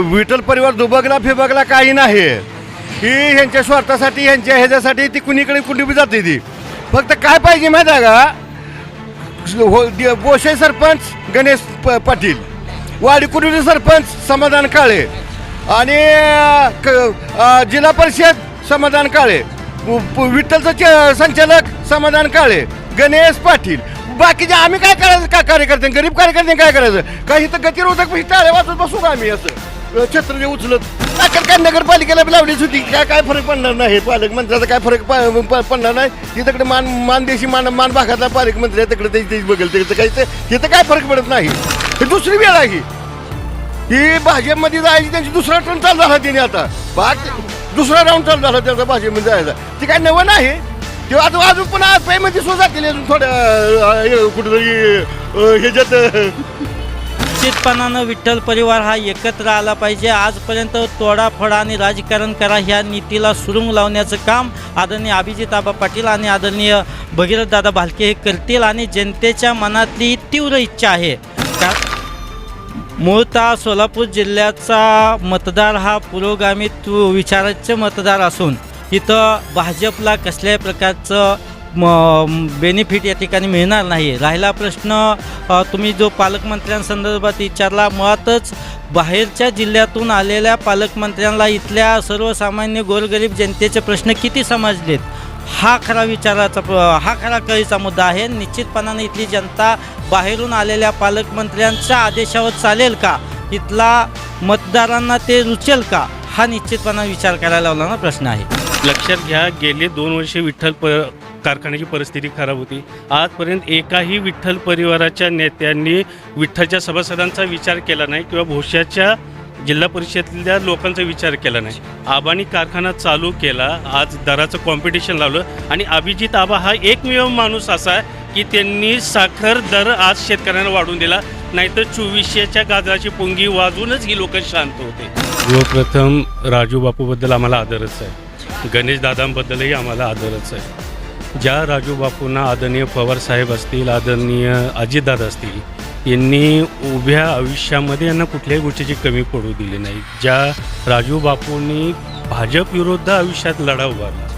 विठ्ठल परिवार दुबगला फिबगला काही नाही. ही ह्यांच्या स्वार्थासाठी ह्यांच्या ह्याच्यासाठी ती कुणीकडे कुणी बी जाते ती. फक्त काय पाहिजे माहिती आहे का? हो बोशे सरपंच गणेश प- पाटील. वाडी कुरुली सरपंच समाधान काळे. आणि क- जिल्हा परिषद समाधान काळे. विठ्ठलचं संचालक समाधान काळे. गणेश पाटील. बाकीचे आम्ही काय करायचं का कार्यकर्ते गरीब कार्यकर्ते काय करायचं? काही तर गतिरोधक टाळे वाचत बसू का आम्ही असं? छत्र जे उचलत. काय काय नगरपालिकेला बी लावलीच होती. काय काय फरक पडणार नाही पालक मंत्र्याचा काय फरक प- प- पडणार नाही. तिकडे मान मानदेशी मान मान भागातला पालकमंत्री आहे तिकडे ते बघेल. तिकडे काही ते- तिथं काय फरक पडत नाही. ही दुसरी वेळ आहे ही. ही भाजपमध्ये जायची त्यांची दुसरा टर्न चालू झाला तिने आता. बाग दुसरा राऊंड चालू झाला त्याचा भाजपमध्ये जायचा. ती काय नवं नाही. किंवा आता अजून पण पेमेंट पेमध्ये सुद्धा जातील अजून थोड्या अं, कुठेतरी अं, ह्याच्यात अं, निश्चितपणानं विठ्ठल परिवार हा एकत्र आला पाहिजे. आजपर्यंत तोडाफोडा आणि राजकारण करा ह्या नीतीला सुरुंग लावण्याचं काम आदरणीय अभिजित आबा पाटील आणि आदरणीय भगीरथदादा भालके हे करतील आणि जनतेच्या मनातली तीव्र इच्छा आहे. का? मूळतः सोलापूर जिल्ह्याचा मतदार हा पुरोगामी तु विचाराचे मतदार असून इथं भाजपला कसल्याही प्रकारचं म बेनिफिट या ठिकाणी मिळणार नाही राहिला प्रश्न तुम्ही जो पालकमंत्र्यांसंदर्भात विचारला मुळातच बाहेरच्या जिल्ह्यातून आलेल्या पालकमंत्र्यांना इथल्या सर्वसामान्य गोरगरीब जनतेचे प्रश्न किती समजलेत? हा खरा विचाराचा हा खरा कळीचा मुद्दा आहे. निश्चितपणाने इथली जनता बाहेरून आलेल्या पालकमंत्र्यांच्या आदेशावर चालेल का? इथला मतदारांना ते रुचेल का? हा निश्चितपणा विचार करायला लावला ना प्रश्न आहे. लक्षात घ्या गेले दोन वर्षे विठ्ठल प कारखान्याची परिस्थिती खराब होती. आजपर्यंत एकाही विठ्ठल परिवाराच्या नेत्यांनी विठ्ठलच्या सभासदांचा विचार केला नाही किंवा भोश्याच्या जिल्हा परिषदेतल्या लोकांचा विचार केला नाही. आबानी कारखाना चालू केला. आज दराचं कॉम्पिटिशन लावलं. आणि अभिजित आबा हा एकमेव माणूस असा आहे की त्यांनी साखर दर आज शेतकऱ्यांना वाढून दिला. नाहीतर चोवीसशेच्या गाजराची पुंगी वाजूनच ही लोक शांत होते. सर्वप्रथम राजू बापूबद्दल आम्हाला आदरच आहे. गणेश दादांबद्दलही आम्हाला आदरच आहे. ज्या राजू बापूंना आदरणीय पवार साहेब असतील आदरणीय अजितदादा असतील यांनी उभ्या आयुष्यामध्ये यांना कुठल्याही गोष्टीची कमी पडू दिली नाही. ज्या राजू बापूंनी भाजप विरुद्ध आयुष्यात लढा उभारला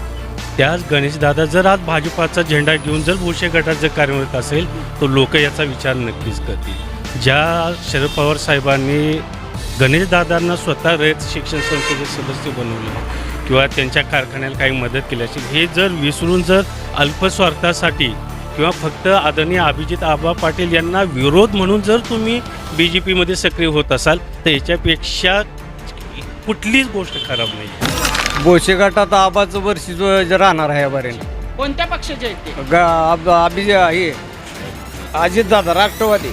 त्याच गणेशदादा जर आज भाजपाचा झेंडा घेऊन जर भोसे गटात जर कार्यरत असेल तर लोक याचा विचार नक्कीच करतील. ज्या शरद पवार साहेबांनी गणेशदादांना स्वतः रयत शिक्षण संस्थेचे सदस्य बनवले किंवा त्यांच्या कारखान्याला काही मदत केली असेल हे जर विसरून जर अल्पस्वार्थासाठी किंवा फक्त आदरणीय अभिजित आबा पाटील यांना विरोध म्हणून जर तुम्ही बी जे पीमध्ये सक्रिय होत असाल तर याच्यापेक्षा कुठलीच गोष्ट खराब नाही. बोशे गटात आबाचं वर्षी जो राहणार आहे बरेन. कोणत्या पक्षाचे आहेत ते? अभिज हे अजित दादा राष्ट्रवादी.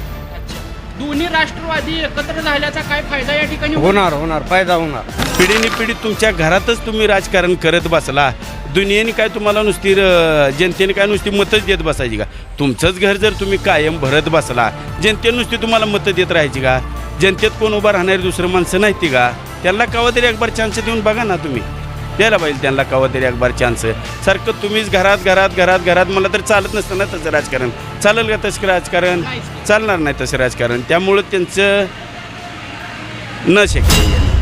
दोन्ही राष्ट्रवादी एकत्र झाल्याचा काय फायदा या ठिकाणी? होईल? होणार होणार फायदा होणार. पिढीने पिढी तुमच्या घरातच तुम्ही राजकारण करत बसला. दुनियेने काय तुम्हाला नुसती जनतेने काय नुसती मतच देत बसायची का? तुमचंच घर जर तुम्ही कायम भरत बसला जनतेने नुसती तुम्हाला मतं देत राहायची का? जनतेत कोण उभं राहणारी दुसरं माणसं नाही ती का? त्यांना कवा तरी एक चान्स देऊन बघा ना तुम्ही. द्यायला पाहिजे त्यांना कवा तरी एक चान्स सारखं तुम्हीच घरात घरात घरात घरात मला तर चालत नसतं ना तसं राजकारण. चालेल का तसं राजकारण? चालणार नाही तसं राजकारण. त्यामुळं त्यांचं न शक्य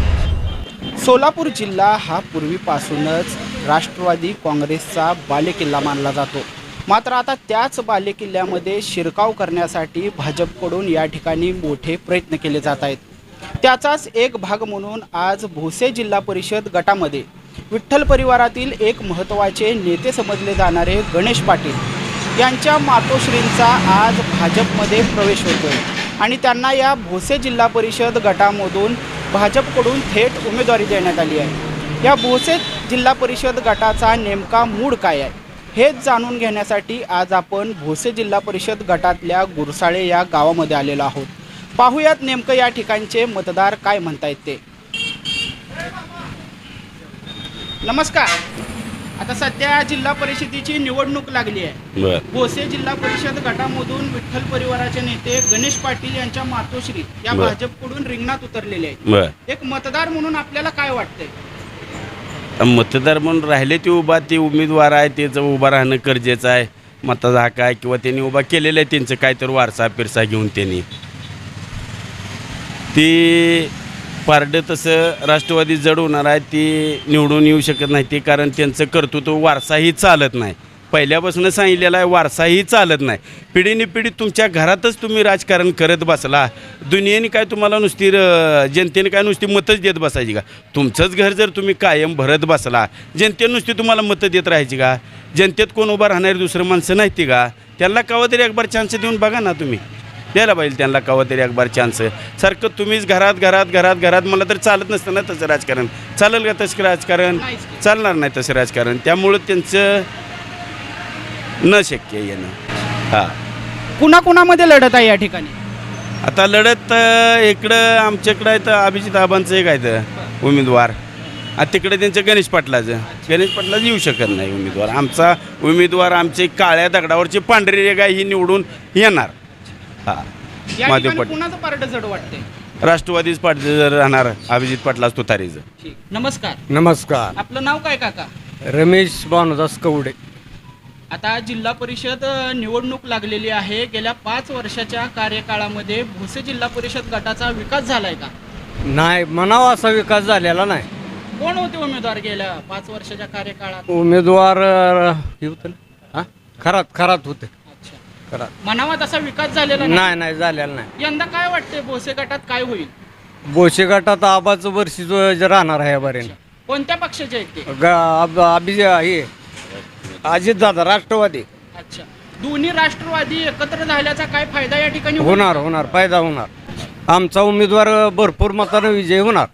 सोलापूर जिल्हा हा पूर्वीपासूनच राष्ट्रवादी काँग्रेसचा बालेकिल्ला मानला जातो. मात्र आता त्याच बालेकिल्ल्यामध्ये शिरकाव करण्यासाठी भाजपकडून या ठिकाणी मोठे प्रयत्न केले जात आहेत. त्याचाच एक भाग म्हणून आज भोसे जिल्हा परिषद गटामध्ये विठ्ठल परिवारातील एक महत्त्वाचे नेते समजले जाणारे गणेश पाटील यांच्या मातोश्रींचा आज भाजपमध्ये प्रवेश होतोय. आणि त्यांना या भोसे जिल्हा परिषद गटामधून भाजपकडून थेट उमेदवारी देण्यात आली आहे. या भोसेत जिल्हा परिषद गटाचा नेमका मूड काय आहे? हेच जाणून घेण्यासाठी आज आपण भोसे जिल्हा परिषद गटातल्या गुरसाळे या गावामध्ये आलेलो आहोत. पाहूयात नेमकं या ठिकाणचे मतदार काय म्हणतायत ते. नमस्कार. आता सध्या जिल्हा परिषदेची निवडणूक लागली आहे. भोसे जिल्हा परिषद गटामधून विठ्ठल परिवाराचे नेते गणेश पाटील यांच्या मातोश्री या. भाजपकडून रिंगणात उतरलेले आहेत. एक मतदार म्हणून आपल्याला काय वाटतंय? मतदार म्हणून राहिले ते उभा ते उमेदवार आहे त्याचं उभा राहणं गरजेचं आहे. मताचा हक्क आहे किंवा त्यांनी उभा केलेलं आहे त्यांचं काहीतरी वारसा पिरसा घेऊन त्यांनी. ते पारडं तसं राष्ट्रवादी जड होणार आहे ती निवडून येऊ शकत नाही. ते कारण त्यांचं कर्तृत्व वारसाही चालत नाही. पहिल्यापासून सांगितलेलं आहे वारसाही चालत नाही. पिढीने पिढी तुमच्या घरातच तुम्ही राजकारण करत बसला. दुनियेने काय तुम्हाला नुसती जनतेने काय नुसती मतच देत बसायची का? तुमचंच घर जर तुम्ही कायम भरत बसला जनतेने नुसती तुम्हाला मतं देत राहायची का? जनतेत कोण उभं राहणारी दुसरं माणसं नाही ती का? त्यांना कवा तरी एक बार चान्स देऊन बघा ना तुम्ही. द्यायला पाहिजे त्यांना कवा तरी एक बार चान्स सारखं तुम्हीच घरात घरात घरात घरात मला तर चालत नसतं ना तसं राजकारण. चालेल का तसं राजकारण? चालणार नाही तसं राजकारण. त्यामुळं त्यांचं न शक्य येणं. हां. कुणाकुणामध्ये लढत आहे या ठिकाणी? आता लढत अं, इकडं आमच्याकडं आहे तर अभिजित आबांचं एक आहे तर उमेदवार. आणि तिकडे त्यांचं गणेश पाटलाचं. गणेश पाटलाचं येऊ शकत नाही उमेदवार. आमचा उमेदवार आमचे काळ्या दगडावरचे पांढरे रेगा ही निवडून येणार. हां. या महादेव ठिकाणी पाटील. कुणाचं पारड जड वाटते राष्ट्रवादीच पाटील राहणार अभिजित पाटलाच तुतारीचं. नमस्कार. नमस्कार. आपलं नाव काय काका? रमेश भानुदास कवडे. आता जिल्हा परिषद अ, निवडणूक लागलेली आहे. गेल्या पाच वर्षाच्या कार्यकाळामध्ये भोसे जिल्हा परिषद गटाचा विकास झालाय का? नाही म्हणावा असा विकास झालेला नाही. कोण होते उमेदवार गेल्या पाच वर्षाच्या कार्यकाळात? उमेदवार अं, हे होतं ना? हा? खरात खरात होते. खरात म्हणावा तसा विकास झालेला नाही? नाही झालेला नाही. यंदा काय वाटते भोसे गटात काय होईल? बोशे गटात आबाचं वर्षी जो जे राहणार आहे बरेन कोणत्या पक्षाचे आहेत ते? हे अजित दादा राष्ट्रवादी. अच्छा. दोन्ही राष्ट्रवादी एकत्र झाल्याचा काय फायदा या ठिकाणी होईल? होणार होणार फायदा होणार. आमचा उमेदवार भरपूर मतानं विजय होणार.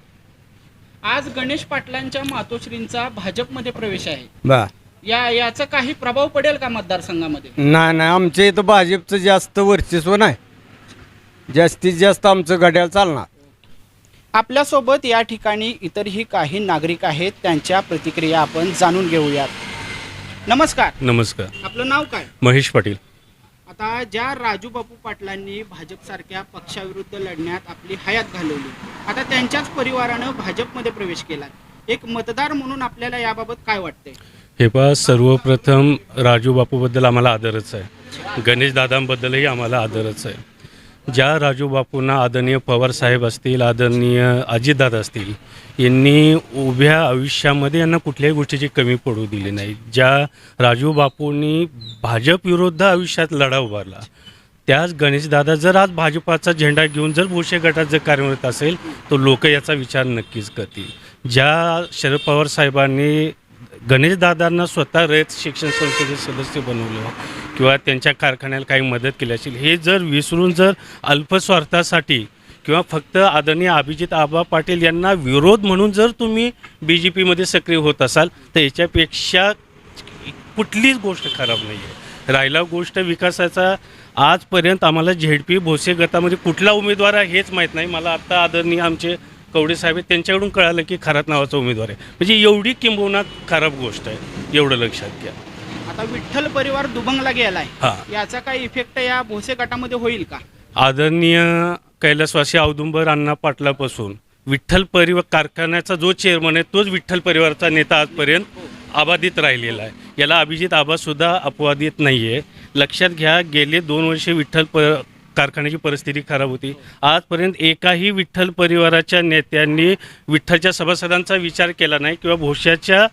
आज गणेश पाटलांच्या मातोश्रींचा भाजपमध्ये प्रवेश आहे. बा या याचा काही प्रभाव पडेल का मतदारसंघामध्ये? नाही नाही आमच्या इथं भाजपचं जास्त वर्चस्व नाही. जास्तीत जास्त आमचं घड्याळ चालणार. आपल्यासोबत या ठिकाणी इतरही काही नागरिक आहेत त्यांच्या प्रतिक्रिया आपण जाणून घेऊयात. नमस्कार. नमस्कार. आपलं नाव काय? महेश पाटील. आता ज्या राजू बापू पाटलांनी भाजपसारख्या पक्षाविरुद्ध लढण्यात आपली हयात घालवली आता त्यांच्याच परिवारानं भाजपमध्ये प्रवेश केला एक मतदार म्हणून आपल्याला याबाबत काय वाटतंय? हे पहा सर्वप्रथम राजू बापूबद्दल आम्हाला आदरच आहे. गणेश दादांबद्दलही आम्हाला आदरच आहे. ज्या राजू बापूंना आदरणीय पवार साहेब असतील आदरणीय अजितदादा असतील यांनी उभ्या आयुष्यामध्ये यांना कुठल्याही गोष्टीची कमी पडू दिली नाही. ज्या राजू बापूंनी भाजप विरुद्ध आयुष्यात लढा उभारला त्याच गणेशदादा जर आज भाजपाचा झेंडा घेऊन जर भोसे गटात जर कार्यरत असेल तर लोक याचा विचार नक्कीच करतील. ज्या शरद पवार साहेबांनी गणेशदादांना स्वतः रयत शिक्षण संस्थेचे सदस्य बनवलं किंवा त्यांच्या कारखान्याला काही मदत केली असेल हे जर विसरून जर अल्पस्वार्थासाठी किंवा फक्त आदरणीय अभिजित आबा पाटील यांना विरोध म्हणून जर तुम्ही बी जे पीमध्ये सक्रिय होत असाल तर याच्यापेक्षा कुठलीच गोष्ट खराब नाही आहे राहिला गोष्ट विकासाचा आजपर्यंत आम्हाला झेडपी भोसे गटामध्ये कुठला उमेदवार आहे हेच माहीत नाही. मला आत्ता आदरणीय आमचे कवडे साहेब आहेत त्यांच्याकडून कळालं की खरात नावाचा उमेदवार आहे. म्हणजे एवढी किंबहुना खराब गोष्ट आहे एवढं लक्षात घ्या. आता विठ्ठल परिवार दुबंगला गेलाय. हां. याचा काही इफेक्ट या भोसे गटामध्ये होईल का? आदरणीय कैलासवासी औदुंबर अण्णा पाटलापासून विठ्ठल परिवार कारखान्याचा जो चेअरमन आहे तोच विठ्ठल परिवाराचा नेता आजपर्यंत अबाधित राहिलेला आहे. याला अभिजित आबासुद्धा अपवादित नाही आहे लक्षात घ्या गेले दोन वर्षे विठ्ठल प कारखान्याची परिस्थिती खराब होती. आजपर्यंत एकाही विठ्ठल परिवाराच्या नेत्यांनी विठ्ठलच्या सभासदांचा विचार केला नाही किंवा भोश्याच्या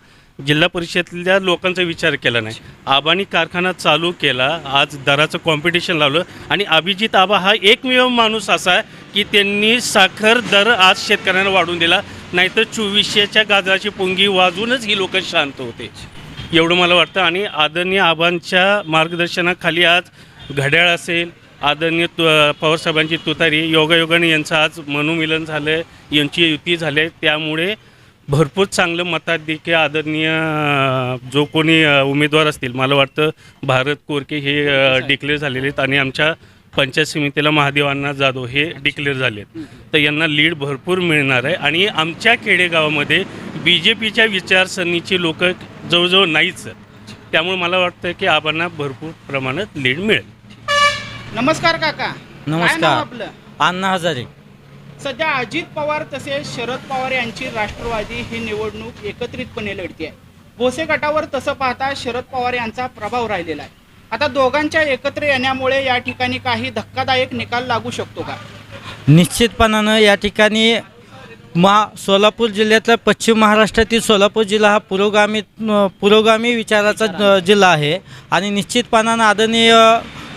जिल्हा परिषदेतल्या लोकांचा विचार केला नाही. आबांनी कारखाना चालू केला. आज दराचं कॉम्पिटिशन लावलं. आणि अभिजित आबा हा एकमेव माणूस असा आहे की त्यांनी साखर दर आज शेतकऱ्यांना वाढून दिला. नाहीतर चोवीसशेच्या गाजराची पुंगी वाजूनच ही लोक शांत होते. एवढं मला वाटतं. आणि आदरणीय आबांच्या मार्गदर्शनाखाली आज घड्याळ असेल आदरणीय तु पवारसाहेबांची तुतारी योगायोगाने यांचं आज मनोमिलन झालं आहे यांची युती झाली त्यामुळे भरपूर चांगलं मताधिक्य आदरणीय जो कोणी उमेदवार असतील मला वाटतं भारत कोरके हे डिक्लेअर झालेले आहेत आणि आमच्या पंचायत समितीला महादेवांना जाधव हे डिक्लेअर झाले आहेत. तर यांना लीड भरपूर मिळणार आहे आणि आमच्या खेडेगावामध्ये बी जे पीच्या विचारसरणीची लोक जवळजवळ नाहीच त्यामुळे मला वाटतं की आबांना भरपूर प्रमाणात लीड मिळेल. नमस्कार काका. काय नाव नमस्कार. आपलं? अण्णा हजारे. सध्या अजित पवार तसेच शरद पवार यांची राष्ट्रवादी ही निवडणूक एकत्रितपणे लढती आहे भोसे गटावर तसं पाहता शरद पवार यांचा प्रभाव राहिलेला आहे. आता दोघांच्या एकत्र येण्यामुळे या ठिकाणी काही धक्कादायक निकाल लागू शकतो का? निश्चितपणानं या ठिकाणी महा सोलापूर जिल्ह्यातल्या पश्चिम महाराष्ट्रातील सोलापूर जिल्हा हा पुरोगामी अ, पुरोगामी विचाराचा अ, जिल्हा आहे. आणि निश्चितपणानं आदरणीय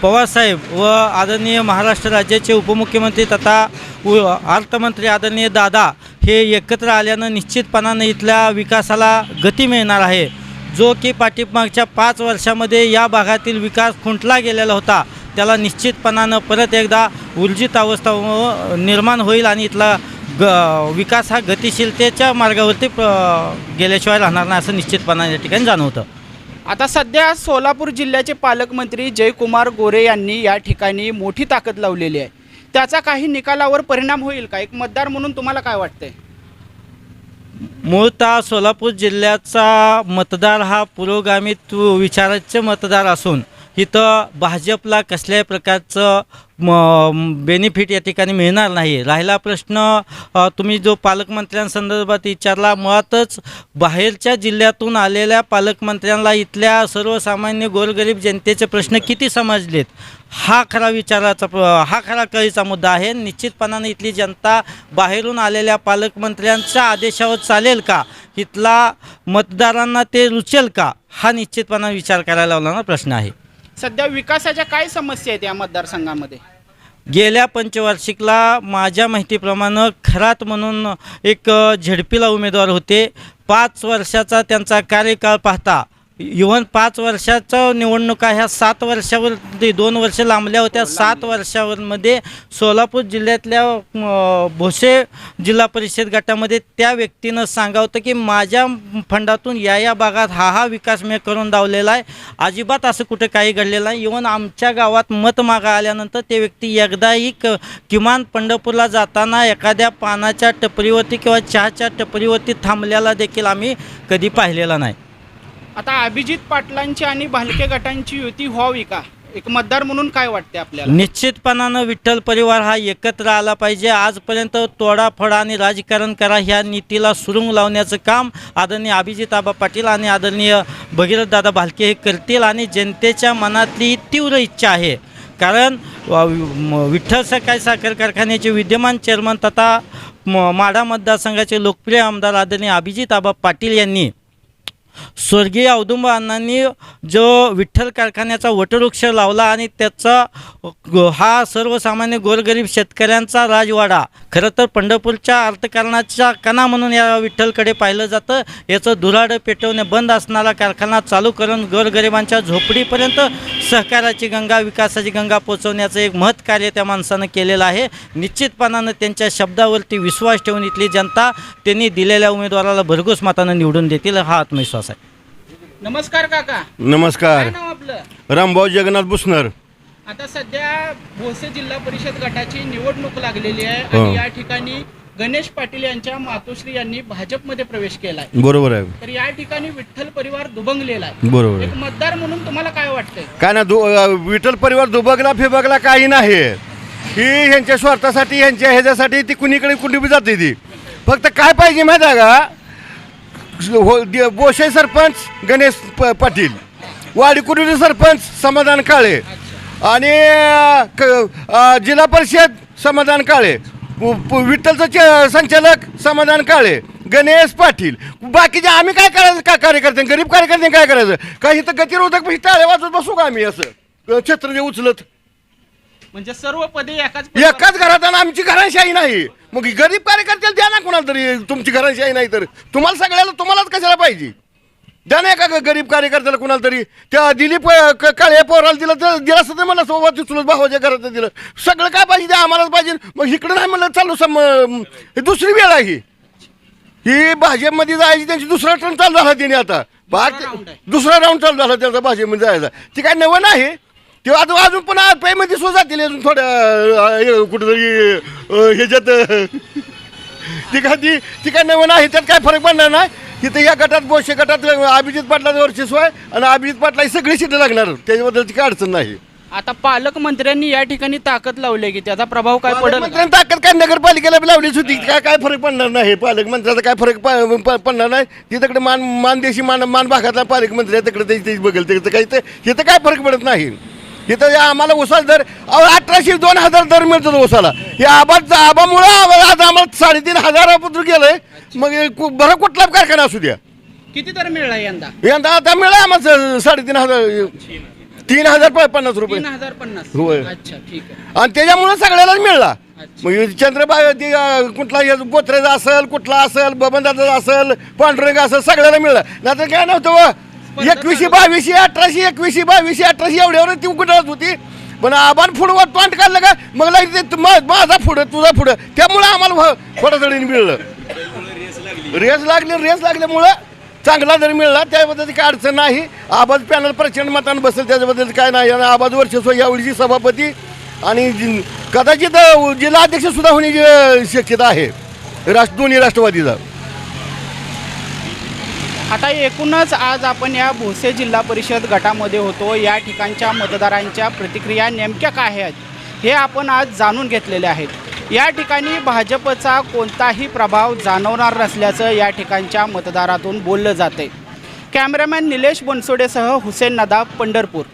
पवारसाहेब व आदरणीय महाराष्ट्र राज्याचे उपमुख्यमंत्री तथा उ अर्थमंत्री आदरणीय दादा हे एकत्र आल्यानं निश्चितपणानं इथल्या विकासाला गती मिळणार आहे. जो की पाठीमागच्या पाच वर्षामध्ये या भागातील विकास खुंटला गेलेला होता त्याला निश्चितपणानं परत एकदा ऊर्जित अवस्था निर्माण होईल आणि इथला ग विकास हा गतिशीलतेच्या मार्गावरती प- गेल्याशिवाय राहणार नाही असं निश्चितपणाने या ठिकाणी जाणवतं. आता सध्या सोलापूर जिल्ह्याचे पालकमंत्री जयकुमार गोरे यांनी या ठिकाणी मोठी ताकद लावलेली आहे. त्याचा काही निकालावर परिणाम होईल का? एक मतदार म्हणून तुम्हाला काय वाटतंय? मूळतः सोलापूर जिल्ह्याचा मतदार हा पुरोगामी विचाराचे मतदार असून इथं भाजपला कसल्याही प्रकारचं म बेनिफिट या ठिकाणी मिळणार नाही. राहिला प्रश्न तुम्ही जो पालकमंत्र्यांसंदर्भात विचारला मुळातच बाहेरच्या जिल्ह्यातून आलेल्या पालकमंत्र्यांना इथल्या सर्वसामान्य गोरगरीब जनतेचे प्रश्न किती समजलेत? हा खरा विचाराचा हा खरा कळीचा मुद्दा आहे. निश्चितपणाने इथली जनता बाहेरून आलेल्या पालकमंत्र्यांच्या आदेशावर चालेल का? इथला मतदारांना ते रुचेल का? हा निश्चितपणा विचार करायला लावणारा प्रश्न आहे. सध्या विकासाच्या काय समस्या आहेत या मतदारसंघामध्ये? गेल्या पंचवार्षिकला माझ्या माहितीप्रमाणे खरात म्हणून एक झडपीला झेडपीला उमेदवार होते. पाच वर्षाचा त्यांचा कार्यकाळ पाहता इवन पाच वर्षाच्या निवडणुका ह्या सात वर्षावर ते दोन वर्ष लांबल्या होत्या. सात वर्षावरमध्ये सोलापूर जिल्ह्यातल्या भोसे जिल्हा परिषद गटामध्ये त्या व्यक्तीनं सांगावं होतं की माझ्या फंडातून या या भागात हा हा विकास मी करून दावलेला आहे. अजिबात असं कुठं काही घडलेलं नाही. इवन आमच्या गावात मत मागा आल्यानंतर ते व्यक्ती एकदाही क किमान पंढरपूरला जाताना एखाद्या पानाच्या टपरीवरती किंवा चहाच्या टपरीवरती थांबल्याला देखील आम्ही कधी पाहिलेला नाही. आता अभिजित पाटलांची आणि भालके गटांची युती व्हावी का? एक मतदार म्हणून काय वाटते आपल्याला? निश्चितपणानं विठ्ठल परिवार हा एकत्र आला पाहिजे. आजपर्यंत तोडाफोडा आणि राजकारण करा ह्या नीतीला सुरुंग लावण्याचं काम आदरणीय अभिजित आबा पाटील आणि आदरणीय भगीरथ दादा भालके हे करतील आणि जनतेच्या मनातली तीव्र इच्छा आहे. कारण विठ्ठल सकाळी साखर कारखान्याचे विद्यमान चेअरमन तथा म- माढा मतदारसंघाचे लोकप्रिय आमदार आदरणीय अभिजित आबा पाटील यांनी स्वर्गीय औदुंब अण्णांनी जो विठ्ठल कारखान्याचा वटवृक्ष लावला आणि त्याचा हा सर्वसामान्य गोरगरीब शेतकऱ्यांचा राजवाडा. खरं तर पंढरपूरच्या अर्थकारणाच्या कणा म्हणून या विठ्ठलकडे पाहिलं जातं. याचं धुराडं पेटवणे बंद असणारा कारखाना चालू करून गोरगरिबांच्या झोपडीपर्यंत सहकाराची गंगा विकासाची गंगा पोचवण्याचं एक महत् कार्य त्या माणसानं केलेलं आहे. निश्चितपणानं त्यांच्या शब्दावरती विश्वास ठेवून इथली जनता त्यांनी दिलेल्या उमेदवाराला भरघोस मतानं निवडून देतील हा आत्मविश्वास नमस्कार काका. नमस्कार. काय नाव आपलं? रामभाऊ जगन्नाथ बुसनर आता सध्या भोसे जिल्हा परिषद गटाची निवडणूक लागलेली आहे हो. आणि या ठिकाणी गणेश पाटील यांच्या मातोश्री यांनी भाजपमध्ये प्रवेश केलाय. बरोबर आहे. तर या ठिकाणी विठ्ठल परिवार दुभंगलेला आहे. बरोबर एक आहे मतदार म्हणून तुम्हाला काय वाटतंय? काय ना दु अ, विठ्ठल परिवार दुबगला फिबगला काही नाही. ही ह्यांच्या स्वार्थासाठी ह्यांच्या ह्याच्यासाठी ती कुणीकडे कुणी बी जाते ती. फक्त काय पाहिजे माहिती आहे का? हो दि- बोशे सरपंच गणेश प पाटील. वाडीकुटीचे सरपंच? समाधान काळे. आणि अ, क- अ, जिल्हा परिषद? समाधान काळे. पु- पु- विठ्ठलचं चे- संचालक? समाधान काळे. गणेश पाटील. बाकीचे आम्ही काय करायचं का कार्यकर्ते गरीब कार्यकर्ते काय करायचं? काही इथं गतिरोधक पण टाळे वाजत बसू का आम्ही असं? छत्र उचलत. म्हणजे सर्व पदे एकाच एकाच घरात आणि आमची घरांशाही नाही. मग गरीब कार्यकर्त्याला द्या ना कोणाला तरी तुमची घरांशाही नाही तर. तुम्हाला सगळ्याला तुम्हालाच कशाला पाहिजे? द्या ना एका गरीब कार्यकर्त्याला कुणाला तरी. त्या दिलीप अ, क- काळे पोराला दिलं तर दिलं असतं मला सोबत चुलत भावाच्या घरात दिलं. सगळं काय पाहिजे ते आम्हालाच पाहिजे. मग इकडं नाही म्हणलं चालू सम दुसरी वेळ आहे ही. भाजपमध्ये जायची त्यांची दुसरा टर्न चालू झाला तिने आता. दुसरा राऊंड चालू झाला त्यांचा भाजपमध्ये जायचा. ती काय नवं नाही. ते अजून अजून पण पेमध्ये सुद्धा जातील अजून हे कुठेतरी ह्याच्यात ती काय ती ती काय नवं नाही त्यात काय फरक पडणार नाही. तिथं या गटात बोशे गटात अभिजित पाटलाचं वर्चस्व आहे आणि अभिजित पाटला ही सगळी सीटं लागणार. त्याच्याबद्दल काय अडचण नाही. आता पालकमंत्र्यांनी या ठिकाणी ताकद लावली की त्याचा प्रभाव काय पडेल ताकद काय नगरपालिकेला लावलीच होती. काय काय फरक पडणार नाही. पालकमंत्र्याचा काय फरक पडणार नाही. तिकडे मान मानदेशी मान मान भागातला पालकमंत्री आहे तिकडे ते ते बघेल. त्याचं काही ते इथं काय फरक पडत नाही. इथं या आम्हाला उसाला दर अठराशे दोन हजार दर मिळतो उसाला. हे आबाद आबामुळं आज आम्हाला साडेतीन हजारापत्र गेलंय. मग बरं कुठला कारखाना असू द्या. किती दर मिळाला यंदा? यंदा आता मिळालं आम्हाला साडेतीन हजार तीन हजार पन्नास रुपये. हजार होय. आणि त्याच्यामुळे सगळ्यालाच मिळला. मग अं, कुठला गोत्रेचा असेल कुठला असेल बबनदाचा असेल पांडुरंग असेल सगळ्याला मिळला. नाहीतर काय नव्हतं एकवीसशे बावीसशे अठराशे एकवीसशे बावीसशे अठराशे एवढ्यावर ती कुठं होती. पण आबान पुढं तोंड काढलं का? मग मा- माझा पुढं तुझा पुढं. त्यामुळं आम्हाला फटातडीने मिळलं. रेस लागली रेस लागल्यामुळं चांगला जर मिळला त्याबद्दल काय अडचण नाही. आबाज पॅनल प्रचंड मतानं बसेल त्याच्याबद्दल काय नाही. आणि आबाज वर्षस्व यावेळीची सभापती आणि कदाचित जिल्हाध्यक्ष सुद्धा होण्याची शक्यता आहे. राष्ट्र दोन्ही राष्ट्रवादीचा आता एकूणच आज आपण या भोसे जिल्हा परिषद गटामध्ये होतो. या ठिकाणच्या मतदारांच्या प्रतिक्रिया नेमक्या काय आहेत हे आपण आज जाणून घेतलेले आहेत. या ठिकाणी भाजपचा कोणताही प्रभाव जाणवणार नसल्याचं या ठिकाणच्या मतदारातून बोललं जाते कॅमेरामॅन निलेश बनसोडेसह हुसेन नदाब पंढरपूर.